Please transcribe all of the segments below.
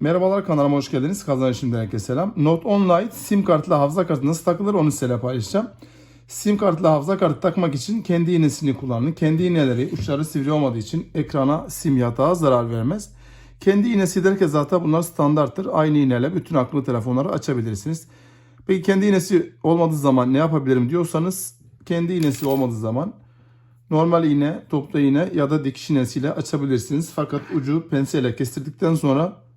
Merhabalar kanalıma hoş geldiniz. Kazan şimdi herkese selam. Note 10 Lite sim kartla hafıza kartı nasıl takılır onu size paylaşacağım. Sim kartla hafıza kartı takmak için kendi iğnesini kullanın. Kendi iğneleri uçları sivri olmadığı için ekrana sim yatağa zarar vermez. Kendi iğnesi derken zaten bunlar standarttır. Aynı iğneyle bütün akıllı telefonları açabilirsiniz. Peki kendi iğnesi olmadığı zaman ne yapabilirim diyorsanız kendi iğnesi olmadığı zaman normal iğne, toplu iğne ya da dikiş iğnesiyle açabilirsiniz. Fakat ucu penseyle kestirdikten sonra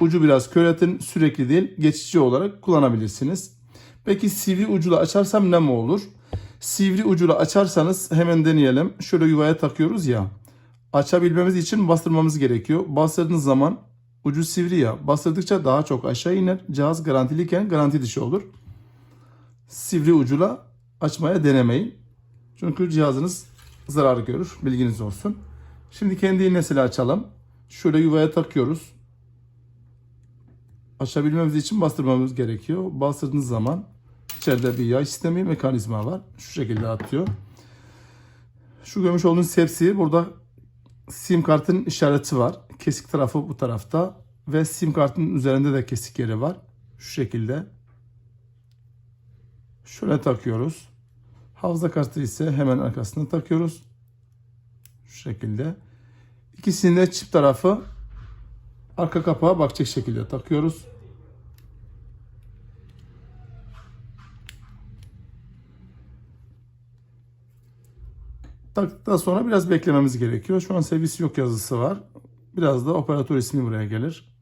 ucu biraz köretin sürekli değil geçici olarak kullanabilirsiniz. Peki sivri ucuyla açarsam ne mi olur? Sivri ucuyla açarsanız hemen deneyelim. Şöyle yuvaya takıyoruz ya. Açabilmemiz için bastırmamız gerekiyor. Bastırdığınız zaman ucu sivri ya. Bastırdıkça daha çok aşağı iner. Cihaz garantiliyken garanti dışı olur. Sivri ucuyla açmaya denemeyin. Çünkü cihazınız zarar görür. Bilginiz olsun. Şimdi kendi iğnesiyle açalım. Şöyle yuvaya takıyoruz. Açabilmemiz için bastırmamız gerekiyor. Bastırdığınız zaman içeride bir yay sistemi mekanizma var. Şu şekilde atıyor. Şu görmüş olduğunuz tepsi burada sim kartın işareti var. Kesik tarafı bu tarafta ve sim kartın üzerinde de kesik yeri var. Şu şekilde. Şöyle takıyoruz. Hafıza kartı ise hemen arkasına takıyoruz. Şu şekilde. İkisinin de çift tarafı arka kapağa bakacak şekilde takıyoruz. Taktıktan sonra biraz beklememiz gerekiyor. Şu an servis yok yazısı var. Biraz da operatör ismi buraya gelir.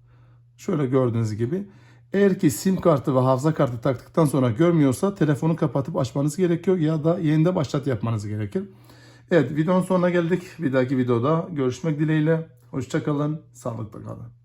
Şöyle gördüğünüz gibi. Eğer ki sim kartı ve hafıza kartı taktıktan sonra görmüyorsa telefonu kapatıp açmanız gerekiyor ya da yeniden başlat yapmanız gerekir. Evet videonun sonuna geldik. Bir dahaki videoda görüşmek dileğiyle. Hoşçakalın, sağlıkla kalın.